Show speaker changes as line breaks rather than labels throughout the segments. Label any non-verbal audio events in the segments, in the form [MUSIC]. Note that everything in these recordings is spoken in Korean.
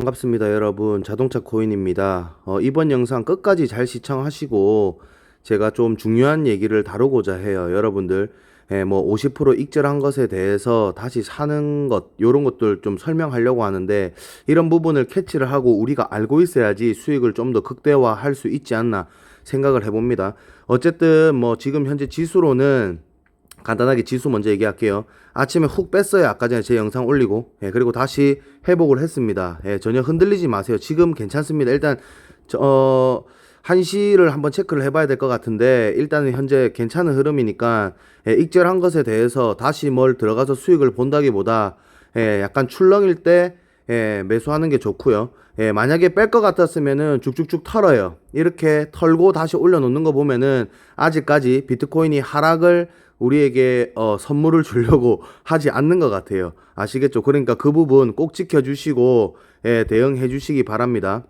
반갑습니다 여러분. 자동차 코인입니다. 어, 이번 영상 끝까지 잘 시청하시고 제가 좀 중요한 얘기를 다루고자 해요 여러분들. 예, 뭐50% 익절한 것에 대해서 다시 사는 것 요런 것들 좀 설명하려고 하는데 이런 부분을 캐치를 하고 우리가 알고 있어야지 수익을 좀 더 극대화할 수 있지 않나 생각을 해봅니다. 어쨌든 뭐 지금 현재 지수로는 간단하게 지수 먼저 얘기할게요. 아침에 훅 뺐어요. 아까 전에 제 영상 올리고. 예, 그리고 다시 회복을 했습니다. 예, 전혀 흔들리지 마세요. 지금 괜찮습니다. 일단, 저, 어, 한시를 한번 체크를 해봐야 될 것 같은데, 일단은 현재 괜찮은 흐름이니까, 예, 익절한 것에 대해서 다시 뭘 들어가서 수익을 본다기보다, 예, 약간 출렁일 때, 예, 매수하는 게 좋고요. 예, 만약에 뺄 것 같았으면은 쭉쭉쭉 털어요. 이렇게 털고 다시 올려놓는 거 보면은 아직까지 비트코인이 하락을 우리에게 어, 선물을 주려고 [LAUGHS] 하지 않는 것 같아요. 아시겠죠? 그러니까 그 부분 꼭 지켜주시고 예, 대응해 주시기 바랍니다.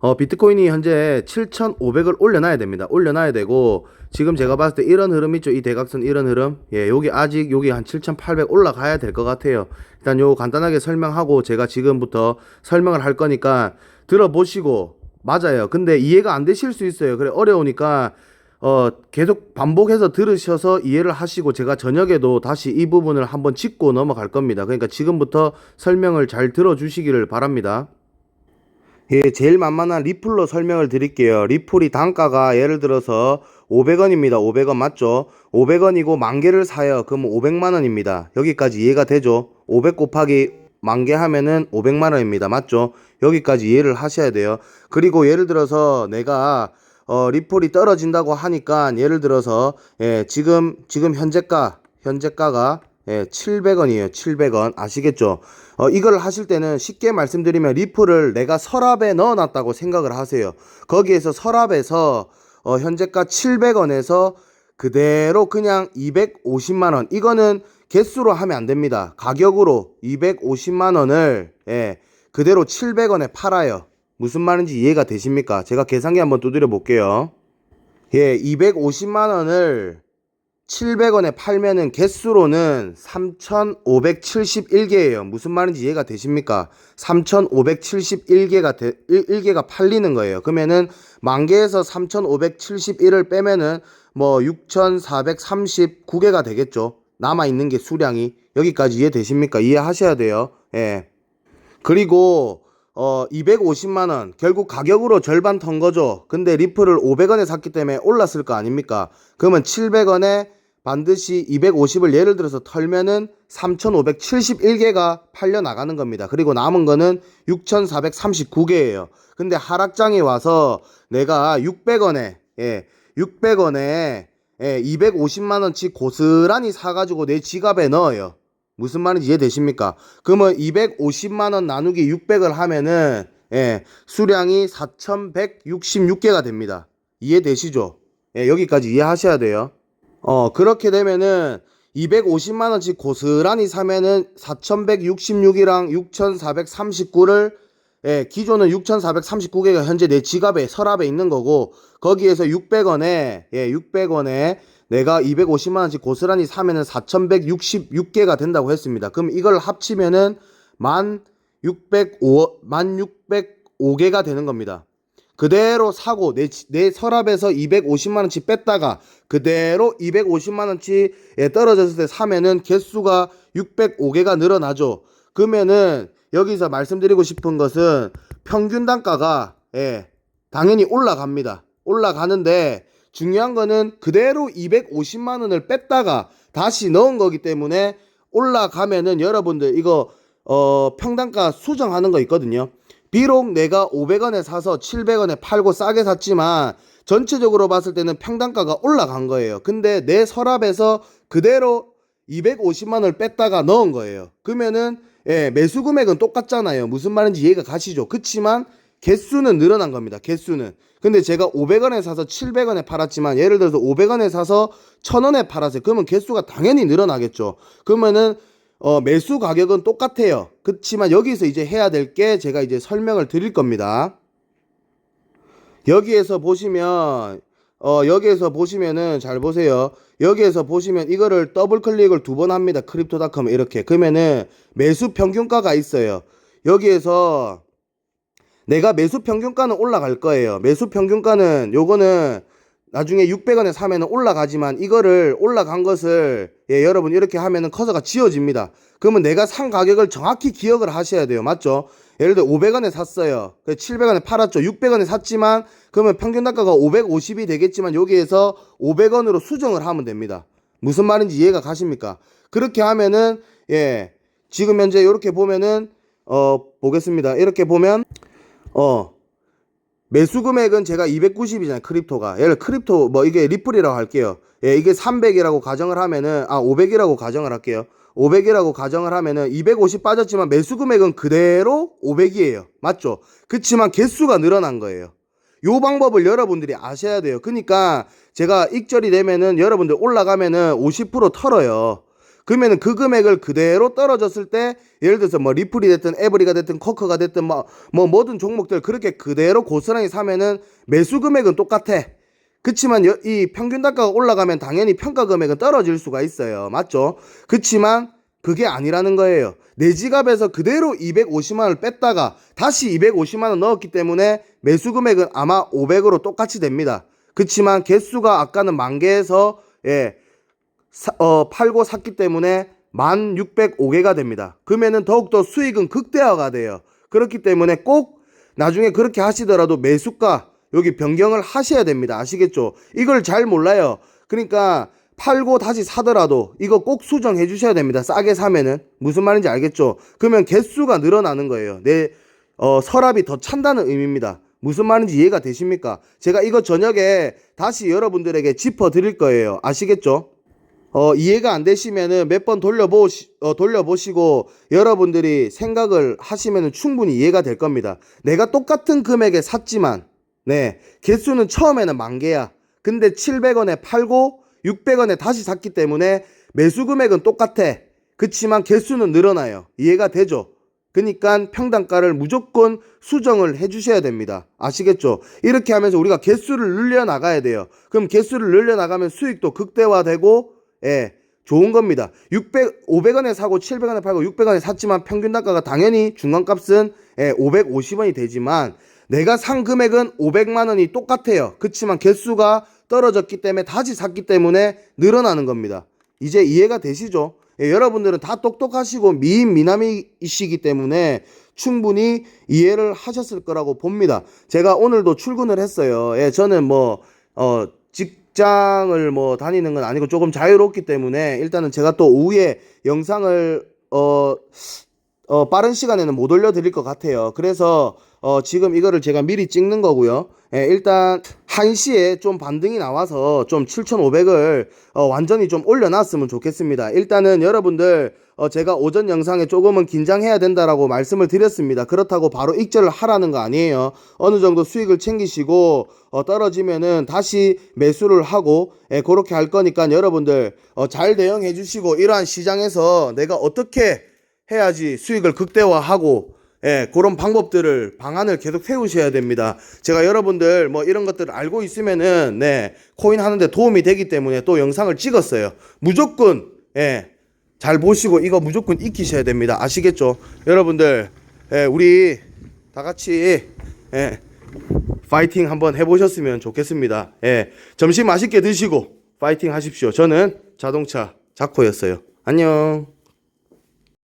어, 비트코인이 현재 7,500을 올려놔야 됩니다. 올려놔야 되고, 지금 제가 봤을 때 이런 흐름 있죠? 이 대각선 이런 흐름? 예, 여기 아직 여기 한 7,800 올라가야 될 것 같아요. 일단 요 간단하게 설명하고 제가 지금부터 설명을 할 거니까 들어보시고, 맞아요. 근데 이해가 안 되실 수 있어요. 그래, 어려우니까, 어, 계속 반복해서 들으셔서 이해를 하시고 제가 저녁에도 다시 이 부분을 한번 짚고 넘어갈 겁니다. 그러니까 지금부터 설명을 잘 들어주시기를 바랍니다. 예, 제일 만만한 리플로 설명을 드릴게요. 리플이 단가가 예를 들어서 500원입니다. 500원 맞죠? 500원이고 만 개를 사요. 그럼 500만 원입니다. 여기까지 이해가 되죠? 500 곱하기 만 개 하면은 500만 원입니다. 맞죠? 여기까지 이해를 하셔야 돼요. 그리고 예를 들어서 내가 어, 리플이 떨어진다고 하니까 예를 들어서 예, 지금 지금 현재가 현재가가 예, 700원이에요. 700원. 아시겠죠? 어, 이걸 하실 때는 쉽게 말씀드리면 리플을 내가 서랍에 넣어 놨다고 생각을 하세요. 거기에서 서랍에서 어, 현재가 700원에서 그대로 그냥 250만 원. 이거는 개수로 하면 안 됩니다. 가격으로 250만 원을 예, 그대로 700원에 팔아요. 무슨 말인지 이해가 되십니까? 제가 계산기 한번 두드려 볼게요. 예, 250만 원을 700원에 팔면은 개수로는 3,571개예요. 무슨 말인지 이해가 되십니까? 3,571개가 되, 1, 개가 팔리는 거예요. 그러면은 만 개에서 3,571을 빼면은 뭐 6,439개가 되겠죠. 남아 있는 게 수량이 여기까지 이해되십니까? 이해하셔야 돼요. 예. 그리고 어 250만 원 결국 가격으로 절반 턴 거죠. 근데 리플을 500원에 샀기 때문에 올랐을 거 아닙니까? 그러면 700원에 반드시 250을 예를 들어서 털면은 3,571개가 팔려 나가는 겁니다. 그리고 남은 거는 6,439개예요. 근데 하락장에 와서 내가 600원에 예, 600원에 예, 250만 원치 고스란히 사 가지고 내 지갑에 넣어요. 무슨 말인지 이해되십니까? 그러면 250만 원 나누기 600을 하면은 예, 수량이 4166개가 됩니다. 이해되시죠? 예, 여기까지 이해하셔야 돼요. 어, 그렇게 되면은 250만 원씩 고스란히 사면은 4166이랑 6439를 예, 기존은 6439개가 현재 내 지갑에 서랍에 있는 거고 거기에서 600원에 예, 600원에 내가 250만 원씩 고스란히 사면은 4166개가 된다고 했습니다. 그럼 이걸 합치면은 1605 1605개가 되는 겁니다. 그대로 사고 내, 내 서랍에서 250만 원치 뺐다가 그대로 250만 원치에 떨어졌을 때 사면은 개수가 605개가 늘어나죠. 그러면은 여기서 말씀드리고 싶은 것은 평균 단가가 예, 당연히 올라갑니다. 올라가는데 중요한 거는 그대로 250만 원을 뺐다가 다시 넣은 거기 때문에 올라가면은 여러분들 이거 어 평단가 수정하는 거 있거든요. 비록 내가 500원에 사서 700원에 팔고 싸게 샀지만 전체적으로 봤을 때는 평단가가 올라간 거예요. 근데 내 서랍에서 그대로 250만 원을 뺐다가 넣은 거예요. 그러면은 예, 매수 금액은 똑같잖아요. 무슨 말인지 이해가 가시죠? 그치만 개수는 늘어난 겁니다. 개수는. 근데 제가 500원에 사서 700원에 팔았지만 예를 들어서 500원에 사서 1000원에 팔았어요. 그러면 개수가 당연히 늘어나겠죠. 그러면은 어, 매수 가격은 똑같아요. 그렇지만 여기서 이제 해야 될 게 제가 이제 설명을 드릴 겁니다. 여기에서 보시면 어, 여기에서 보시면은 잘 보세요. 여기에서 보시면 이거를 더블 클릭을 두 번 합니다. 크립토닷컴 이렇게. 그러면은 매수 평균가가 있어요. 여기에서 내가 매수 평균가는 올라갈 거예요. 매수 평균가는 요거는 나중에 600원에 사면은 올라가지만 이거를 올라간 것을 예, 여러분 이렇게 하면은 커서가 지워집니다. 그러면 내가 산 가격을 정확히 기억을 하셔야 돼요. 맞죠? 예를 들어 500원에 샀어요. 700원에 팔았죠. 600원에 샀지만 그러면 평균 단가가 550이 되겠지만 여기에서 500원으로 수정을 하면 됩니다. 무슨 말인지 이해가 가십니까? 그렇게 하면은 예. 지금 현재 이렇게 보면은 어 보겠습니다. 이렇게 보면 어 매수 금액은 제가 290이잖아요. 크립토가. 예를 들어 크립토 뭐 이게 리플이라고 할게요. 예, 이게 300이라고 가정을 하면은 아 500이라고 가정을 할게요. 500이라고 가정을 하면은 250 빠졌지만 매수 금액은 그대로 500이에요. 맞죠? 그치만 개수가 늘어난 거예요. 요 방법을 여러분들이 아셔야 돼요. 그러니까 제가 익절이 되면은 여러분들 올라가면은 50% 털어요. 그러면은 그 금액을 그대로 떨어졌을 때 예를 들어서 뭐 리플이 됐든 에브리가 됐든 커커가 됐든 뭐, 뭐 모든 종목들 그렇게 그대로 고스란히 사면은 매수 금액은 똑같아. 그치만 여- 이 평균 단가가 올라가면 당연히 평가 금액은 떨어질 수가 있어요. 맞죠? 그치만 그게 아니라는 거예요. 내 지갑에서 그대로 250만 원을 뺐다가 다시 250만 원 넣었기 때문에 매수 금액은 아마 500으로 똑같이 됩니다. 그치만 개수가 아까는 만 개에서 예, 사- 어, 팔고 샀기 때문에 1605개가 됩니다. 그러면은 더욱더 수익은 극대화가 돼요. 그렇기 때문에 꼭 나중에 그렇게 하시더라도 매수가 여기 변경을 하셔야 됩니다. 아시겠죠? 이걸 잘 몰라요. 그러니까 팔고 다시 사더라도 이거 꼭 수정해 주셔야 됩니다. 싸게 사면은 무슨 말인지 알겠죠? 그러면 개수가 늘어나는 거예요. 내 어, 서랍이 더 찬다는 의미입니다. 무슨 말인지 이해가 되십니까? 제가 이거 저녁에 다시 여러분들에게 짚어 드릴 거예요. 아시겠죠? 어, 이해가 안 되시면은 몇 번 돌려보시, 어, 돌려보시고 여러분들이 생각을 하시면은 충분히 이해가 될 겁니다. 내가 똑같은 금액에 샀지만, 네, 개수는 처음에는 만 개야. 근데 700원에 팔고 600원에 다시 샀기 때문에 매수 금액은 똑같아. 그치만 개수는 늘어나요. 이해가 되죠? 그러니까 평단가를 무조건 수정을 해 주셔야 됩니다. 아시겠죠? 이렇게 하면서 우리가 개수를 늘려 나가야 돼요. 그럼 개수를 늘려 나가면 수익도 극대화되고 예. 좋은 겁니다. 600 500원에 사고 700원에 팔고 600원에 샀지만 평균 단가가 당연히 중간값은 예, 550원이 되지만 내가 산 금액은 500만 원이 똑같아요. 그렇지만 개수가 떨어졌기 때문에 다시 샀기 때문에 늘어나는 겁니다. 이제 이해가 되시죠? 예, 여러분들은 다 똑똑하시고 미인 미남이시기 때문에 충분히 이해를 하셨을 거라고 봅니다. 제가 오늘도 출근을 했어요. 예, 저는 뭐, 어, 직 장을 뭐 다니는 건 아니고 조금 자유롭기 때문에 일단은 제가 또 오후에 영상을, 어, 어, 빠른 시간에는 못 올려드릴 것 같아요. 그래서, 어, 지금 이거를 제가 미리 찍는 거고요. 예, 일단, 1시에 좀 반등이 나와서 좀 7,500을, 어, 완전히 좀 올려놨으면 좋겠습니다. 일단은 여러분들, 어, 제가 오전 영상에 조금은 긴장해야 된다라고 말씀을 드렸습니다. 그렇다고 바로 익절을 하라는 거 아니에요. 어느 정도 수익을 챙기시고, 어, 떨어지면은 다시 매수를 하고, 예, 그렇게 할 거니까 여러분들, 어, 잘 대응해 주시고, 이러한 시장에서 내가 어떻게 해야지 수익을 극대화하고 예, 그런 방법들을 방안을 계속 세우셔야 됩니다. 제가 여러분들 뭐 이런 것들을 알고 있으면은 네, 코인 하는데 도움이 되기 때문에 또 영상을 찍었어요. 무조건 예, 잘 보시고 이거 무조건 익히셔야 됩니다. 아시겠죠? 여러분들 예, 우리 다 같이 예, 파이팅 한번 해보셨으면 좋겠습니다. 예, 점심 맛있게 드시고 파이팅 하십시오. 저는 자동차 자코였어요. 안녕.